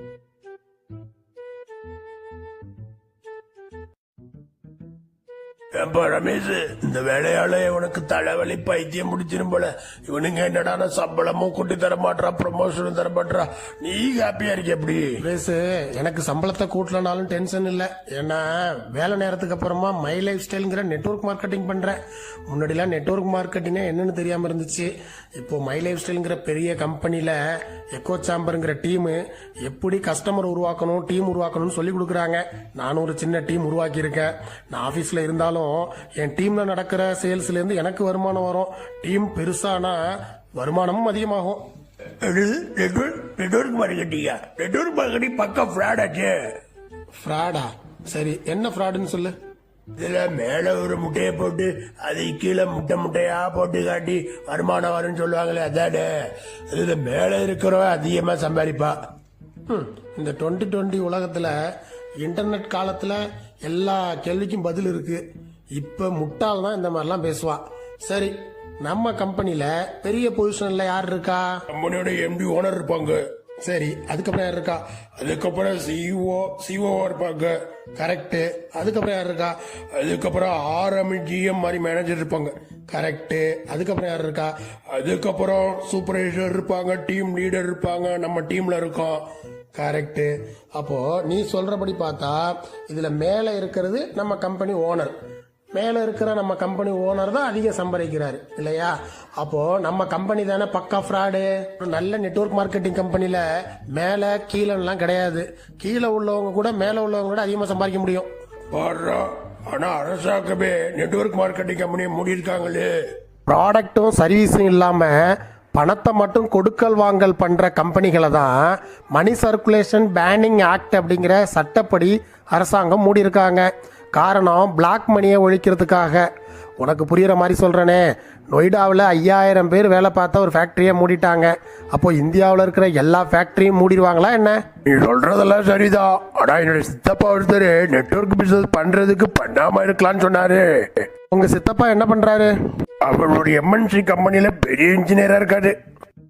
Thank you. ஏப்பா ரமேஷ் இந்த வேலையால உனக்கு தலைவலி பைத்தியம் முடிச்சிடும் போல. இவனுங்க என்னடான சம்பளமும் கூட்டி தர மாட்டா ப்ரமோஷனும் தர மாட்டா நீ ஹாப்பியா இருக்க எப்படி? பேசு எனக்கு சம்பளத்தை கூட்டலனாலும் டென்ஷன் இல்லை. ஏன்னா வேலை நேரத்துக்கு அப்புறமா மை லைஃப் ஸ்டைலுங்கிற நெட்வொர்க் மார்க்கெட்டிங் பண்றேன். முன்னாடிலாம் நெட்வொர்க் மார்க்கெட்டிங்கே என்னன்னு தெரியாம இருந்துச்சு. இப்போ மை லைஃப் ஸ்டைலுங்கிற பெரிய கம்பெனில எக்கோ சாம்பருங்கிற டீமு எப்படி கஸ்டமர் உருவாக்கணும் டீம் உருவாக்கணும்னு சொல்லி கொடுக்குறாங்க. நானும் ஒரு சின்ன டீம் உருவாக்கியிருக்கேன். நான் ஆஃபீஸில் இருந்தாலும் என் டீம்ல நடக்கிற சேல்ஸ்ல இருந்து எனக்கு வருமானம் வரும். டீம் பெருசானா வருமானமும் அதிகமாகும். நெட்ஒர்க் மார்க்கெட்டிங்க நெட்ஒர்க் மார்க்கெட்டிங் பக்கம் ஃப்ராட் ஆச்சு. ஃப்ராடா சரி என்ன ஃப்ராடுன்னு சொல்லு. இதுல மேல ஒரு முட்டையை போட்டு அது கீழே முட்டை முட்டையா போட்டு காட்டி வருமானம் வரும்னு சொல்லுவாங்களே அதானே? இதுல மேல இருக்கிறவன் அதிகமா சம்பாதிப்பா. இந்த டுவெண்ட்டி டுவெண்ட்டி உலகத்துல இன்டர்நெட் காலத்துல எல்லா கேள்விக்கும் பதில் இருக்கு. இப்ப முட்டாள் தான் இந்த மாதிரிலாம் பேசுவான் சரி நம்ம கம்பெனில பெரிய பொசிஷன்ல யார் இருக்கா? கம்பெனியோட எம்டி ஓனர் இருப்பாங்க. சரி அதுக்கப்புறம் யார் இருக்கா? அதுக்கப்புறம் சிஓ சிஓ இருப்பாங்க. கரெக்ட் அதுக்கப்புறம் யார் இருக்கா? அதுக்கப்புறம் ஆர்எம் ஜிஎம் மாதிரி மேனேஜர் இருப்பாங்க. கரெக்ட் அதுக்கப்புறம் யார் இருக்கா? அதுக்கப்புறம் சூப்பர்வைசர் இருப்பாங்க டீம் லீடர் இருப்பாங்க நம்ம டீம்ல இருக்கோம். கரெக்ட் அப்போ நீ சொல்றபடி பார்த்தா இதுல மேல இருக்கிறது நம்ம கம்பெனி ஓனர் மேல இருக்கிற நம்ம கம்பெனி ஓனர் தான் அதிகம் சம்பாதிக்கிறாரு. இல்லையா? அப்போ நம்ம கம்பெனி தானே பக்கா ஃப்ராடு நல்ல நெட்வொர்க் மார்க்கெட்டிங் கம்பெனில மேல கீழெல்லாம் கிடையாது. கீழே உள்ளவங்க கூட மேல உள்ளவங்க கூட அதிகமா சம்பாதிக்க முடியும். பாடுறா. ஆனா அரசாங்கமே நெட்வொர்க் மார்க்கெட்டிங் கம்பெனியை மூடியிருக்காங்களே. ப்ராடக்ட்டும் சர்வீஸும் இல்லாமல் பணத்தை மட்டும் கொடுக்கல் வாங்கல் பண்ணுற கம்பெனிகளை தான் மணி சர்க்குலேஷன் பேனிங் ஆக்ட் அப்படிங்கிற சட்டப்படி அரசாங்கம் மூடியிருக்காங்க. காரணம் பிளாக் மணியை ஒழிக்கிறதுக்காக. உனக்கு புரியுற மாதிரி சொல்கிறேனே நொய்டாவில் ஐயாயிரம் பேர் வேலை பார்த்த ஒரு ஃபேக்ட்ரியை மூடிட்டாங்க. அப்போ இந்தியாவில் இருக்கிற எல்லா ஃபேக்ட்ரியும் மூடிடுவாங்களா என்ன? நீ சொல்றதெல்லாம் சரிதான். ஆனா என்னோட சித்தப்பா ஒருத்தர் நெட்வொர்க் பிசினஸ் பண்றதுக்கு பண்ணாம இருக்கலாம்னு சொன்னாரு. உங்கள் சித்தப்பா என்ன பண்ணுறாரு அவருடைய எம்என்சி கம்பெனில பெரிய இன்ஜினியரா இருக்காரு.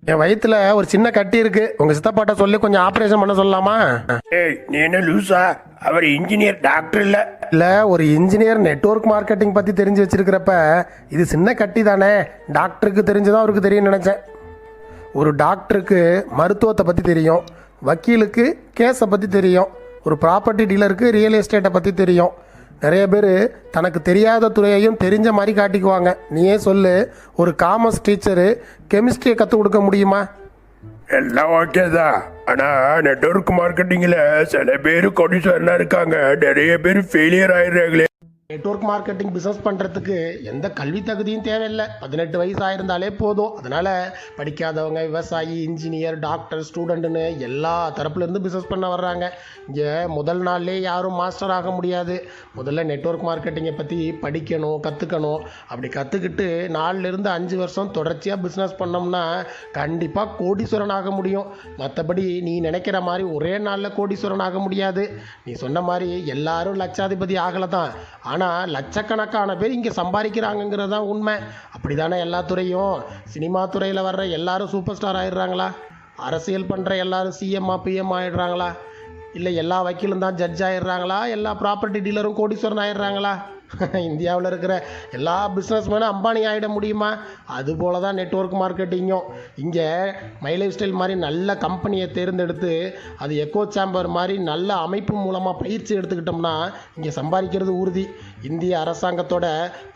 என் வயித்துல ஒரு சின்ன கட்டி இருக்கு. உங்கள் சித்தப்பாட்ட சொல்லி கொஞ்சம் ஆப்ரேஷன் பண்ண சொல்லலாமா? ஏய் நீ என்ன லூசா? அவர் இன்ஜினியர் டாக்டர் இல்ல. இல்ல ஒரு இன்ஜினியர் நெட்வொர்க் மார்க்கெட்டிங் பத்தி தெரிஞ்சு வச்சிருக்கிறப்ப இது சின்ன கட்டி தானே. டாக்டருக்கு தெரிஞ்சுதான் அவருக்கு தெரியும் நினைச்சேன். ஒரு டாக்டருக்கு மருத்துவத்தை பத்தி தெரியும். வக்கீலுக்கு கேஸை பத்தி தெரியும். ஒரு ப்ராப்பர்ட்டி டீலருக்கு ரியல் எஸ்டேட்டை பத்தி தெரியும். நிறைய பேர் தனக்கு தெரியாத துறையையும் தெரிஞ்ச மாதிரி காட்டிக்குவாங்க. நீயே சொல்லு ஒரு காமர்ஸ் டீச்சரு கெமிஸ்ட்ரியை கற்றுக் கொடுக்க முடியுமா? எல்லாம் ஓகே தான். ஆனால் நெட்வொர்க் மார்க்கெட்டிங்கில் சில பேர் கொடிசர்னா இருக்காங்க. நிறைய பேர் ஃபெயிலியர் ஆயிடுறாங்களே. நெட்வொர்க் மார்க்கெட்டிங் பிஸ்னஸ் பண்ணுறதுக்கு எந்த கல்வி தகுதியும் தேவையில்லை. பதினெட்டு வயசு ஆயிருந்தாலே போதும். அதனால் படிக்காதவங்க விவசாயி இன்ஜினியர் டாக்டர் ஸ்டூடெண்ட்டுன்னு எல்லா தரப்புலேருந்து பிஸ்னஸ் பண்ண வர்றாங்க. இங்கே முதல் நாள்லேயே யாரும் மாஸ்டர் ஆக முடியாது. முதல்ல நெட்வொர்க் மார்க்கெட்டிங்கை பற்றி படிக்கணும் கற்றுக்கணும் அப்படி கற்றுக்கிட்டு நாலுலேருந்து அஞ்சு வருஷம் தொடர்ச்சியாக பிஸ்னஸ் பண்ணோம்னா கண்டிப்பாக கோடீஸ்வரன் ஆக முடியும். மற்றபடி நீ நினைக்கிற மாதிரி ஒரே நாளில் கோடீஸ்வரன் ஆக முடியாது. நீ சொன்ன மாதிரி எல்லாரும் லட்சாதிபதி ஆகலை தான் ஆனால் லட்சக்கணக்கான பேர் இங்கே சம்பாதிக்கிறாங்கங்கிறது தான் உண்மை. அப்படி தானே எல்லா துறையும்? சினிமா துறையில் வர்ற எல்லாரும் சூப்பர் ஸ்டார் ஆயிடுறாங்களா? அரசியல் பண்ணுற எல்லாரும் சிஎம்மா பிஎம் ஆயிடுறாங்களா? இல்லை எல்லா வக்கீலும் தான் ஜட்ஜ் ஆயிடுறாங்களா? எல்லா ப்ராப்பர்ட்டி டீலரும் கோடீஸ்வரன் ஆயிடுறாங்களா? இந்தியாவில் இருக்கிற எல்லா பிஸ்னஸ்மேனும் அம்பானி ஆகிட முடியுமா? அதுபோல தான் நெட்ஒர்க் மார்க்கெட்டிங்கும் இங்கே மை லைஃப் ஸ்டைல் மாதிரி நல்ல கம்பெனியை தேர்ந்தெடுத்து அது எக்கோ சாம்பர் மாதிரி நல்ல அமைப்பு மூலமாக பயிற்சி எடுத்துக்கிட்டோம்னா இங்கே சம்பாதிக்கிறது உறுதி. இந்திய அரசாங்கத்தோட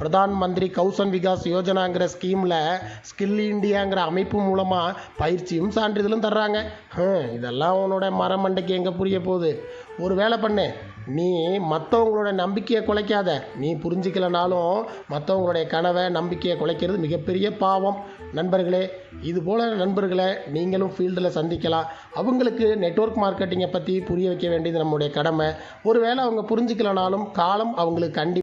பிரதான் மந்திரி கௌசல் விகாஸ் யோஜனாங்கிற ஸ்கீமில் ஸ்கில் இண்டியாங்கிற அமைப்பு மூலமாக பயிற்சியும் சான்றிதழும் தர்றாங்க. இதெல்லாம் உன்னோட மரமண்டைக்கு எங்கே புரிய போகுது? ஒரு வேலை பண்ணு. நீ மற்றவங்களோட நம்பிக்கையை குலைக்காத. நீ புரிஞ்சிக்கலனாலும் மற்றவங்களுடைய கனவை நம்பிக்கையை குலைக்கிறது மிகப்பெரிய பாவம். நண்பர்களே இதுபோல் நண்பர்களை நீங்களும் ஃபீல்டில் சந்திக்கலாம். அவங்களுக்கு நெட்வொர்க் மார்க்கெட்டிங்கை பற்றி புரிய வைக்க வேண்டியது நம்முடைய கடமை. ஒருவேளை அவங்க புரிஞ்சிக்கலனாலும் காலம் அவங்களுக்கு கண்டிப்பாக